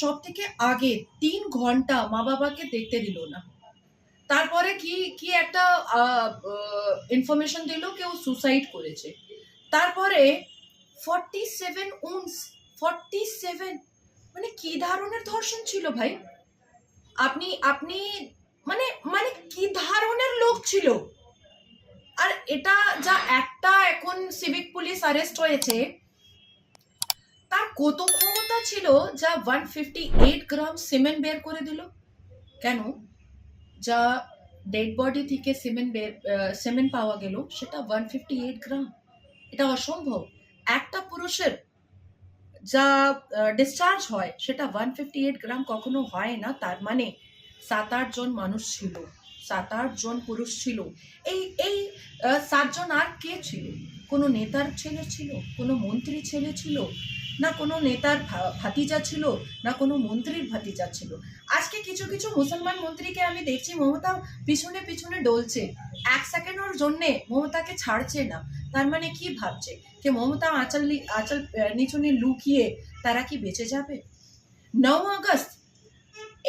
সব থেকে আগে তিন ঘণ্টা মা বাবাকে দেখতে দিল না। তারপরে কি কি একটা ইনফরমেশন দিল কেউ সুসাইড করেছে। তারপরে ফর্টি সেভেন উনস ফর্টি সেভেন মানে কি ধরনের ধর্ষণ ছিল ভাই? আপনি আপনি মানে মানে কি ধরনের লোক ছিল? আর এটা যা একটা এখন সিভিক পুলিশ অ্যারেস্ট হয়েছে তার কত ক্ষমতা ছিল যা one fifty eight gram cement বের করে দিল? কেন? যা ডেড বডি থেকে সিমেন্ট বের সিমেন্ট পাওয়া গেল, সেটা ওয়ান ফিফটি এইট গ্রাম। এটা অসম্ভব। একটা পুরুষের যা ডিসচার্জ হয়, সেটা ওয়ান ফিফটি এইট গ্রাম কখনো হয় না, তার মানে সাত আট জন মানুষ ছিল। সাত আট জন পুরুষ ছিল। এই এই সাতজন আর কে ছিল? কোনো নেতার ছেলে ছিল? কোনো মন্ত্রী ছেলে ছিল? না কোনো নেতার ভাতিজা ছিল? না কোনো মন্ত্রীর ভাতিজা ছিল? আজকে কিছু কিছু মুসলমান মন্ত্রীকে আমি দেখছি, মমতা পিছনে পিছনে ডলছে। এক সেকেন্ডের জন্যে মমতাকে ছাড়ছে না। তার মানে কি ভাবছে? যে মমতা আঁচল আঁচল নিচুনে লুকিয়ে তারা কি বেঁচে যাবে? নয় আগস্ট,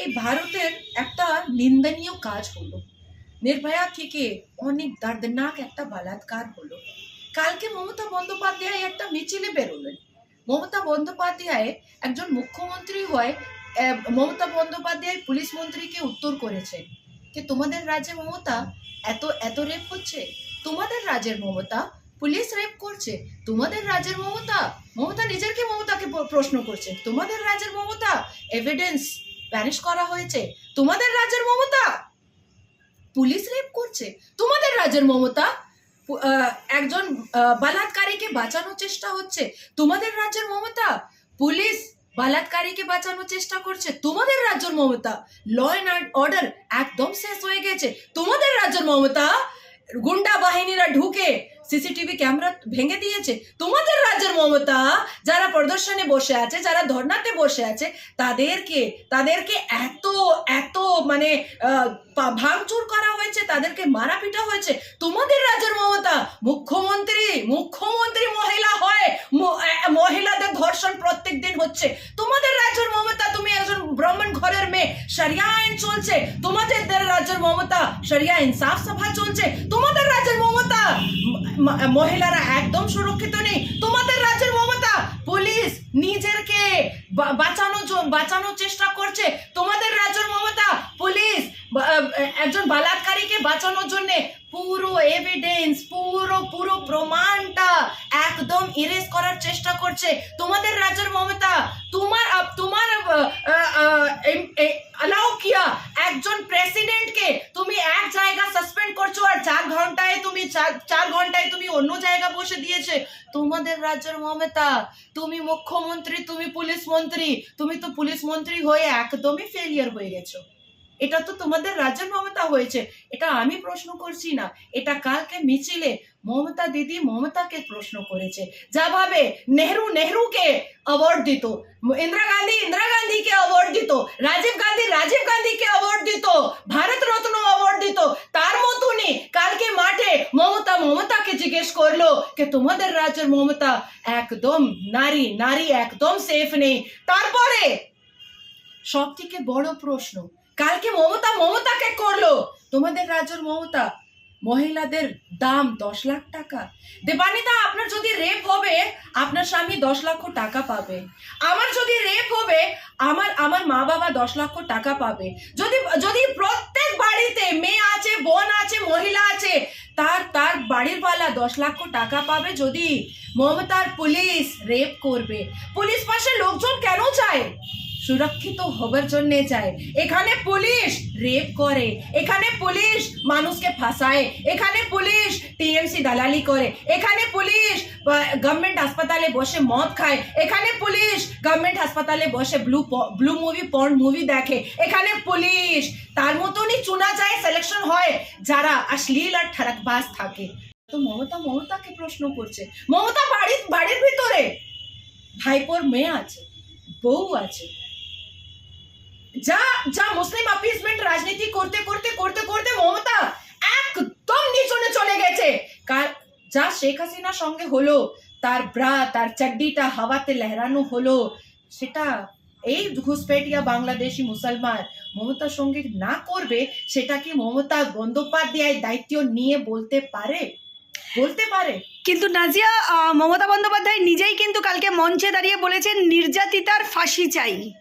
এই ভারতের একটা নিন্দনীয় কাজ হলো। নির্ভয়া থেকে অনেক দর্দনাক একটা বলাৎকার হলো। কালকে মমতা বন্দ্যোপাধ্যায় একটা মিছিলে বেরোলেন। মমতা বন্দ্যোপাধ্যায় একজন মুখ্যমন্ত্রী হয় মমতা বন্দ্যোপাধ্যায় পুলিশ মন্ত্রীকে উত্তর করেছেন যে, তোমাদের রাজ্যে মমতা এত এত রেপ হচ্ছে? তোমাদের রাজ্যের মমতা? পুলিশ রেপ করছে? তোমাদের রাজ্যের মমতা? মমতা নিজেরকে মমতাকে প্রশ্ন করছে। তোমাদের রাজ্যের মমতা? এভিডেন্স ভ্যানিশ করা হয়েছে। তোমাদের রাজ্যের মমতা? পুলিশ রেপ করছে? তোমাদের রাজ্যের মমতা? একজন বলাৎকারীকে বাঁচানোর চেষ্টা হচ্ছে। তোমাদের রাজ্যের মমতা? পুলিশ বলাৎকারীকে বাঁচানোর চেষ্টা করছে। তোমাদের রাজ্যের মমতা? ল অ্যান্ড অর্ডার একদম শেষ হয়ে গেছে। তোমাদের রাজ্যের মমতা? গুন্ডা বাহিনীরা ঢুকে সিসিটিভি ক্যামেরা ভেঙে দিয়েছে। তোমাদের রাজ্যের মমতা, যারা প্রদর্শনে বসে আছে, যারা ধর্নাতে বসে আছে, তাদেরকে তাদেরকে এত এত মানে ভাঙচুর করা হয়েছে, তাদেরকে মারা পিটা হয়েছে। তোমাদের রাজ্যের মমতা, মুখ্যমন্ত্রী মুখ্যমন্ত্রী মহিলা হয় মহিলাদের ধর্ষণ প্রত্যেক দিন হচ্ছে। তোমাদের রাজ্যের মমতা, তুমি একজন ব্রাহ্মণ ঘরের মেয়ে সরিয়া আইন চলছে। তোমাদের রাজ্যের মমতা সরিয়া ইনসাফ সভা চলছে। তোমাদের রাজ্যের মমতা মহিলারা একদম সুরক্ষিত নেই। তোমাদের রাজ্যের মমতা, পুলিশ নিজেরকে বাঁচানোর বাঁচানোর চেষ্টা করছে। তোমাদের রাজ্যের মমতা, পুলিশ একজন বালাৎকারীকে বাঁচানোর জন্য পুরো এভিডেন্স পুরো পুরো প্রমাণটা একদম ইরেজ করার চেষ্টা করছে। তোমাদের রাজ্যের মমতা, তোমার তোমার অ্যালাউ কিয়া একজন প্রেসিডেন্টকে তুমি এক জায়গা সাসপেন্ড করছ আর চার ঘন্টায় তুমি চার ঘন্টায় তুমি অন্য জায়গা বসে দিয়েছে। তোমাদের রাজ্যের মমতা, তুমি মুখ্যমন্ত্রী, তুমি পুলিশ মন্ত্রী, তুমি তো পুলিশ মন্ত্রী হয়ে একদমই ফেলিয়ার হয়ে গেছো। এটা তো তোমাদের রাজ্যের মমতা হয়েছে। এটা আমি প্রশ্ন করছি না। এটা কালকে মিছিলে মমতা দিদি মমতাকে প্রশ্ন করেছে। যা ভাবে নেহরু নেহরুকে অ্যাওয়ার্ড দিত ইন্দিরা গান্ধী ইন্দিরা গান্ধীকে অ্যাওয়ার্ড দিত রাজীব গান্ধী রাজীব গান্ধীকে অ্যাওয়ার্ড দিত ভারত রত্ন অ্যাওয়ার্ড দিত তার মতনই কালকে মাঠে মমতা মমতাকে জিজ্ঞেস করল যে, তোমাদের রাজ্যের মমতা একদম নারী নারী একদম সেফ নেই। তারপরে সব থেকে বড় প্রশ্ন কালকে মমতা মমতাকে করল। তোমাদের রাজ্যের মমতা, মহিলাদের দাম দশ লাখ টাকা। দেবানিতা আপনার যদি রেপ হবে, আপনার স্বামী দশ লক্ষ টাকা পাবে। আমার যদি রেপ হবে, আমার আমার মা বাবা দশ লক্ষ টাকা পাবে। যদি যদি প্রত্যেক বাড়িতে মেয়ে আছে, বোন আছে, মহিলা আছে, তার তার বাড়ির বালা দশ লক্ষ টাকা পাবে যদি মমতার পুলিশ রেপ করবে। পুলিশ পাশে লোকজন কেন চায় সুরক্ষিত হবার জন্য চায় এখানে পুলিশ রেপ করে, এখানে পুলিশ মানুষকে ফাঁসায়, এখানে পুলিশ টিএমসি দালালি করে, এখানে পুলিশ গভর্নমেন্ট হাসপাতালে বসে মদ খায়, এখানে পুলিশ গভর্নমেন্ট হাসপাতালে বসে blue blue movie porn movie দেখে, এখানে পুলিশ, তার মতনই চুনা যায় সিলেকশন হয়, যারা অশ্লীল আর ঠারাকবাজ থাকে। তো মমতা মমতাকে প্রশ্ন করছে? মমতা বাড়ির বাড়ির ভিতরে। ভাইপোর মেয়ে আছে, বউ আছে যা যা মুসলিম অপিসমেন্ট রাজনীতি করতে করতে করতে করতে মমতা একদম নিচনে চলে গেছে। কার- যা শেখ হাসিনার সঙ্গে হলো, তার ব্রা, তার চাড্ডিটা হাওয়াতে লহরানো হলো, সেটা এই ঘুষপেটিয়া বাংলাদেশি মুসলমান মমতার সঙ্গে না করবে, সেটা কি মমতা বন্দ্যোপাধ্যায় দায়িত্ব নিয়ে বলতে পারে? বলতে পারে। কিন্তু নাজিয়া মমতা বন্দ্যোপাধ্যায় নিজেই কিন্তু কালকে মঞ্চে দাঁড়িয়ে বলেছেন, নির্যাতিতার ফাঁসি চাই।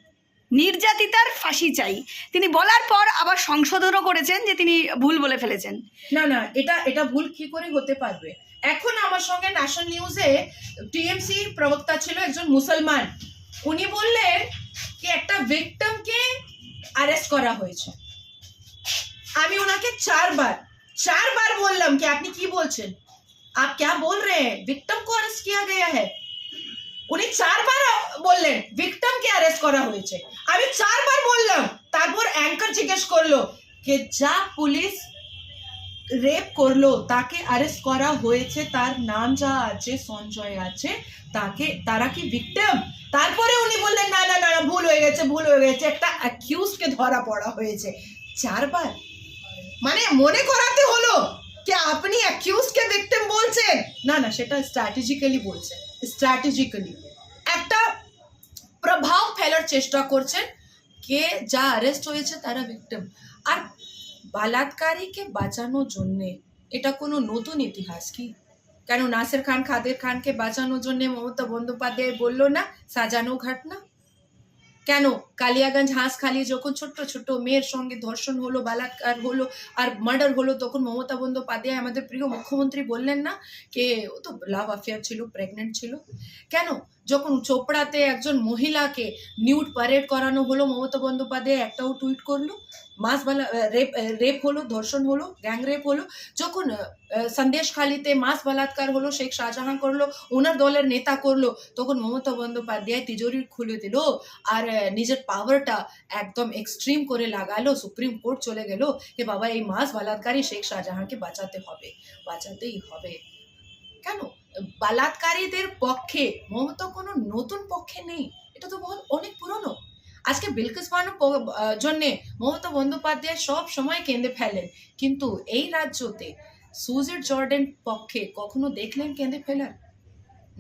নির্যাতিতার ফাঁসি চাই তিনি বলার পর আবার সংশোধনও করেছেন যে তিনি ভুল বলে ফেলেছেন না না এটা এটা ভুল কি করে হতে পারবে এখন আমার সঙ্গে ন্যাশনাল নিউজে টিএমসি প্রবক্তা ছিল একজন মুসলমান উনি বললেন কি একটা ভিকটিমকে অ্যারেস্ট করা হয়েছে আমি ওনাকে চারবার চারবার বললাম কি আপনি কি বলছেন आप क्या बोल रहे हैं विक्टिम को अरेस्ट किया गया है উনি চারবার বললেন ভিকটিমকে অ্যারেস্ট করা হয়েছে আমি চারবার বললাম, তারপর অ্যাঙ্কার জিজ্ঞেস করল যে যা পুলিশ রেপ করল, তাকে অ্যারেস্ট করা হয়েছে, তার নাম যা আছে, সঞ্জয় আছে, তাকে, তারা কি ভিকটিম তারপরে উনি বললেন, না না না ভুল হয়ে গেছে, ভুল হয়ে গেছে, একটা অ্যাকিউজকে ধরা পড়া হয়েছে। চারবার? মানে মনে করাতে হলো যে আপনি অ্যাকিউজকে ভিকটিম বলছেন? না না, সেটা স্ট্র্যাটেজিক্যালি বলছেন স্ট্র্যাটেজিক্যালি একটা চেষ্টা করছেন কে যা অ্যারেস্ট হয়েছে তারা ভিকটিম আর বালাৎকারীকে বাঁচানোর জন্যে, এটা কোনো নতুন ইতিহাস কি? কেন নাসির খান, খাদের খানকে বাঁচানোর জন্যে মমতা বন্দ্যোপাধ্যায় বলল না, সাজানো ঘটনা? কেন কালিয়াগঞ্জ হাঁসখালি যখন ছোট্ট ছোট্ট মেয়ের সঙ্গে ধর্ষণ হলো, বালাৎকার হলো আর মার্ডার হলো, তখন মমতা বন্দ্যোপাধ্যায় আমাদের প্রিয় মুখ্যমন্ত্রী বললেন না কে? ও তো লাভ অ্যাফেয়ার ছিল প্রেগনেন্ট ছিল। কেন? যখন চোপড়াতে একজন মহিলাকে নিউড প্যারেড করানো হলো, মমতা বন্দ্যোপাধ্যায় একটাও টুইট করল মাস বালা রেপ রেপ হলো, ধর্ষণ হলো গ্যাং রেপ হলো, যখন সন্দেশ খালিতে মাস বলাৎকার হলো, শেখ শাহজাহান করল, ওনার দলের নেতা করল, তখন মমতা বন্দ্যোপাধ্যায় তিজোরি খুলে দিল। আর নিজের পাওয়ারটা একদম এক্সট্রিম করে লাগালো, সুপ্রিম কোর্ট চলে গেল যে, বাবা, এই মাস বলাৎকারী শেখ শাহজাহানকে বাঁচাতে হবে, বাঁচাতেই হবে। কেন? বালাৎকারীদের পক্ষে, মমতা কোনো নতুন পক্ষে নেই, এটা তো বহুত অনেক পুরনো। আজকে বিলকিস বানু জন্য মমতা বন্দ্যোপাধ্যায় সব সময় কেঁদে ফেলেন, কিন্তু এই রাজ্যতে সুজিত জর্ডেন পক্ষে কখনো দেখলেন কেঁদে ফেলার?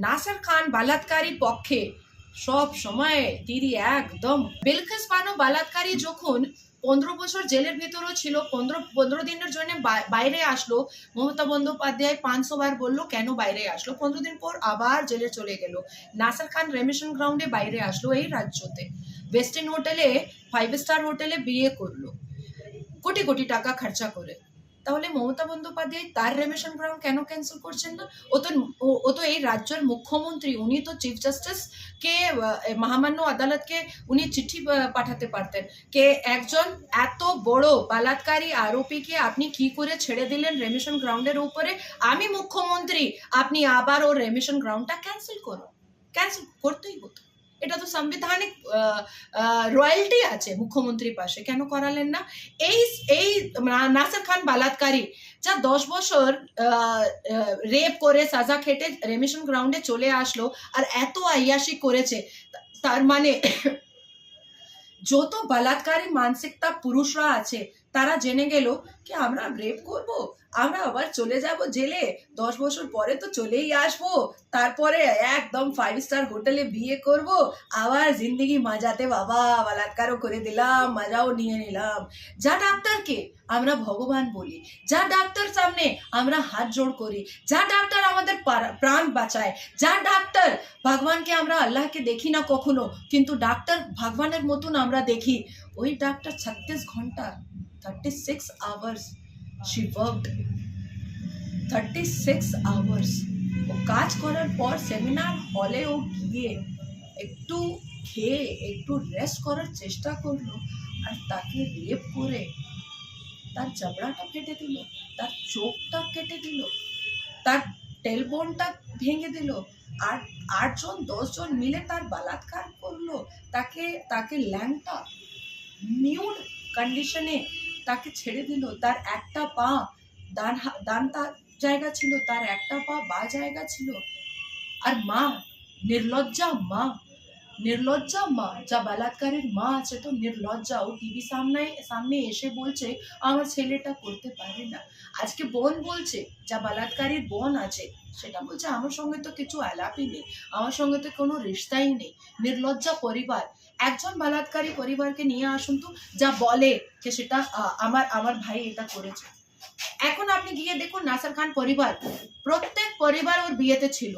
নাসার খান বালাৎকারী পক্ষে সব সময় দিদি একদম। বিলকিস বানু বালাৎকারী যখন পনেরো বছর জেলের ভেতরও ছিল, পনেরো পনেরো দিনের জন্য বাইরে আসলো, মমতা বন্দ্যোপাধ্যায় পাঁচশো বার বলল, কেন বাইরে আসলো? পনেরো দিন পর আবার জেলে চলে গেল। নাসার খান রেমিশন গ্রাউন্ডে বাইরে আসলো এই রাজ্যতে। ওয়েস্টার্ন হোটেলে ফাইভ স্টার হোটেলে বিয়ে করল। কোটি কোটি টাকা খরচা করে। তাহলে মমতা বন্দ্যোপাধ্যায় তার রেমিশন গ্রাউন্ড কেন ক্যান্সেল করছেন না? ও তো, ও- ও তো এই রাজ্যের মুখ্যমন্ত্রী, উনি তো চিফ জাস্টিস কে মহামান্য আদালতকে উনি চিঠি পাঠাতে পারতেন। কে একজন এত বড় বালাৎকারী আরোপীকে আপনি কি করে ছেড়ে দিলেন রেমিশন গ্রাউন্ডের উপরে? আমি মুখ্যমন্ত্রী, আপনি আবার ওর রেমিশন গ্রাউন্ডটা ক্যান্সেল করো ক্যান্সেল করতেই হতো। এটা তো সাংবিধানিক রয়্যালটি আছে মুখ্যমন্ত্রীর পাশে, কেন করালেন না? এই এই নাসির খান বালাৎকারী, যা দশ বছর রেপ করে, সাজা খেটে, রেমিশন গ্রাউন্ডে চলে আসলো আর এত আয়াসি করেছে, তার মানে যত বলাৎকারী মানসিকতা পুরুষরা আছে, তারা জেনে গেল কি আমরা রেপ করব? আমরা আবার চলে যাব জেলে। দশ বছর পরে তো চলেই আসব। তারপরে একদম ফাইভ স্টার হোটেলে বিয়ে করব। আবার জিন্দিগি মাজাতে বাবা বলাৎকারও করে দিলাম, মাজাও নিয়ে নিলাম। যা ডাক্তারকে আমরা ভগবান বলি, যা ডাক্তার সামনে আমরা হাত জোড় করি, যা ডাক্তার আমাদের প্রাণ বাঁচায়, যা ডাক্তার ভগবানকে আমরা আল্লাহকে দেখি না কখনো, কিন্তু ডাক্তার ভগবানের মতন আমরা দেখি। ওই ডাক্তার ছত্রিশ ঘণ্টা thirty six hours worked thirty six hours ও কাজ করার পর সেমিনার হলে ও গিয়ে একটু খেয়ে, একটু রেস্ট করার চেষ্টা করল আর তাকে রেপ করে তার জবড়াটা কেটে দিল, তার চোখটা কেটে দিল, তার টেলবোনটা ভেঙে দিল। আর আটজন, দশজন মিলে তার বালাৎকার করল। তাকে তাকে ল্যাংটা নিউড কন্ডিশনে তাকে ছেড়ে দিল। তার একটা পা ডান ডান তার জায়গা ছিল, তার একটা পা বা জায়গা ছিল। আর মা, নির্লজ্জা মা নির্লজ্জা মা, যা বলাৎকারের মা আছে তো নির্লজ্জা। ও টিভি সামনে সামনে এসে বলছে, আমার ছেলেটা করতে পারে না। আজকে বোন বলছে, যা বলাৎকারীর বোন আছে, সেটা বলছে, আমার সঙ্গে তো কিছু আলাপই নেই, আমার সঙ্গে তো কোনো রিশতাই নেই। নির্লজ্জা পরিবার, একজন বলাৎকারী পরিবারকে নিয়ে আসুন তো, যা বলে যে সেটা আমার আমার ভাই এটা করেছে। এখন আপনি গিয়ে দেখুন নাসার খান পরিবার, প্রত্যেক পরিবার ওর বিয়েতে ছিল।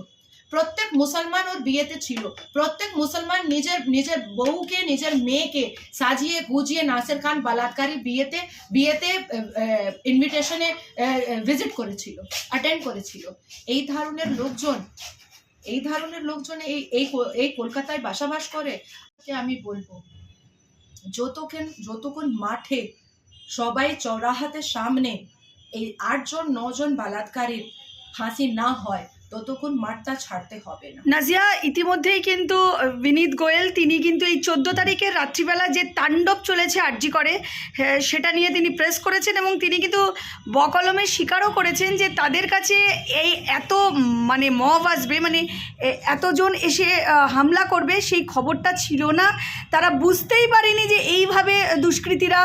প্রত্যেক মুসলমান ওর বিয়েতে ছিল। প্রত্যেক মুসলমান নিজের নিজের বউকে, নিজের মেয়েকে সাজিয়ে গুজিয়ে নাসের খান বলাৎকারী বিয়েতে বিয়েতে ইনভিটেশনে ভিজিট করেছিল অ্যাটেন্ড করেছিল। এই ধরনের লোকজন, এই ধরনের লোকজন এই এই কলকাতায় বাসাবাস করে। আমি বলব, যতক্ষণ যতক্ষণ মাঠে সবাই চৌরাহাতে সামনে এই আটজন, নজন বালাৎকারীর ফাঁসি না হয় ততক্ষণ মাঠটা ছাড়তে হবে না। নাজিয়া ইতিমধ্যেই কিন্তু বিনীত গোয়েল তিনি কিন্তু এই চোদ্দ তারিখের রাত্রিবেলা যে তাণ্ডব চলেছে আরজি করে হ্যাঁ, সেটা নিয়ে তিনি প্রেস করেছেন এবং তিনি কিন্তু বকলমের স্বীকারও করেছেন যে তাদের কাছে এই এত মানে মব আসবে মানে এতজন এসে হামলা করবে সেই খবরটা ছিল না। তারা বুঝতেই পারেনি যে এইভাবে দুষ্কৃতীরা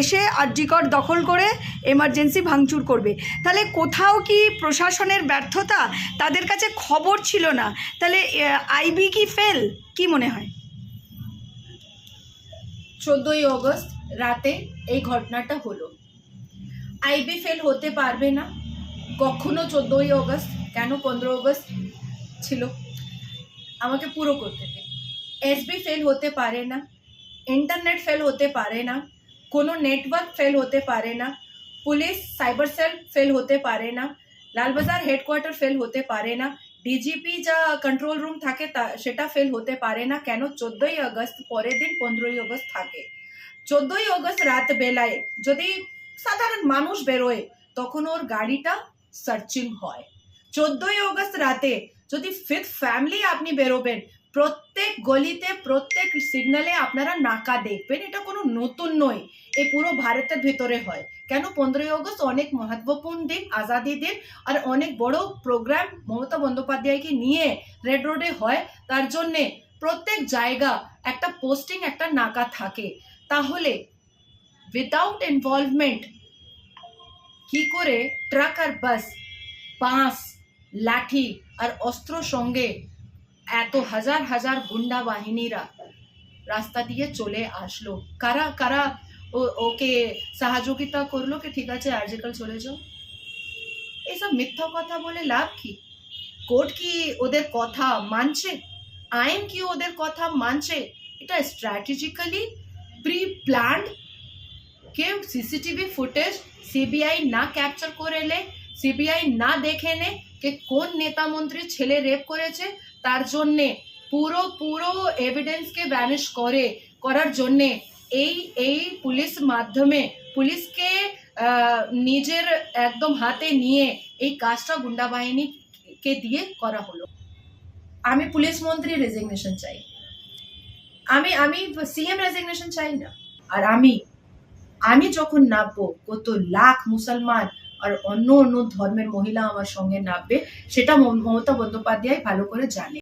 এসে আরজিকর দখল করে এমার্জেন্সি ভাঙচুর করবে। তাহলে কোথাও কি প্রশাসনের ব্যর্থতা? তাদের কাছে খবর ছিল না। তাহলে আইবি কি ফেল? কি মনে হয়? চোদ্দই অগস্ট রাতে এই ঘটনাটা হলো। আইবি ফেল হতে পারবে না। কখনো চোদ্দই অগস্ট, কেন পনেরো অগস্ট ছিল? আমাকে পুরো করতে দিন এসবি ফেল হতে পারে না, ইন্টারনেট ফেল হতে পারে না, কোনো নেটওয়ার্ক ফেল হতে পারে না, পুলিশ, সাইবার সেল ফেল হতে পারে না লালবাজার হেডকোয়ার্টার ফেল হতে পারে না ডিজিপি যা কন্ট্রোল রুম থাকে সেটা ফেল হতে পারে না কেন চোদ্দই আগস্ট পরের দিন পনেরোই আগস্ট থাকে চোদ্দই আগস্ট রাত বেলায় যদি সাধারণ মানুষ বেরোয় তখন ওর গাড়িটা সার্চিং হয় চোদ্দই আগস্ট রাতে যদি ফিফথ ফ্যামিলি আপনি বেরোবেন প্রত্যেক গলিতে, প্রত্যেক সিগনালে আপনারা নাকা দেখবেন। এটা কোনো নতুন নয়। এই পুরো ভারতের ভিতরে হয়। কেন? পনেরোই আগস্ট অনেক মহত্বপূর্ণ দিন, আজাদি দিন, আর অনেক বড় প্রোগ্রাম মমতা বন্দ্যোপাধ্যায়কে নিয়ে রেড রোডে হয়। তার জন্যে প্রত্যেক জায়গা একটা পোস্টিং একটা নাকা থাকে। তাহলে উইদাউট ইনভলভমেন্ট কি করে? ট্রাক আর বাস বাঁশ লাঠি আর অস্ত্র সঙ্গে এত হাজার হাজার গুন্ডা বাহিনীরা রাস্তা দিয়ে চলে আসলো। কারা কারা ওকে সহযোগিতা করল কি ঠিক আছে আর্জিকাল চলে যাও? এসব মিথ্যা কথা বলে লাভ কি? কোর্ট কি ওদের কথা মানছে? আইন কি ওদের কথা মানছে? এটা স্ট্র্যাটেজিক্যালি প্রি প্ল্যান্ড কেউ সিসিটিভি ফুটেজ সিবিআই না ক্যাপচার করে এলে সিবিআই না দেখে নে যে কোন নেতা মন্ত্রী ছেলে রেপ করেছে তার জন্যে পুরো পুরো এভিডেন্সকে ভ্যানিশ করে, করার জন্যে এই এই পুলিশ মাধ্যমে পুলিশকে নিজের একদম হাতে নিয়ে এই কাজটা গুন্ডা বাহিনীকে দিয়ে করা হলো। আমি পুলিশ মন্ত্রী রেজিগনেশন চাই। আমি আমি সিএম রেজিগনেশন চাই না। আর আমি আমি যখন নামবো, কত লাখ মুসলমান আর অন্য অন্য ধর্মের মহিলা আমার সঙ্গে নামবে সেটা মমতা বন্দ্যোপাধ্যায় ভালো করে জানে।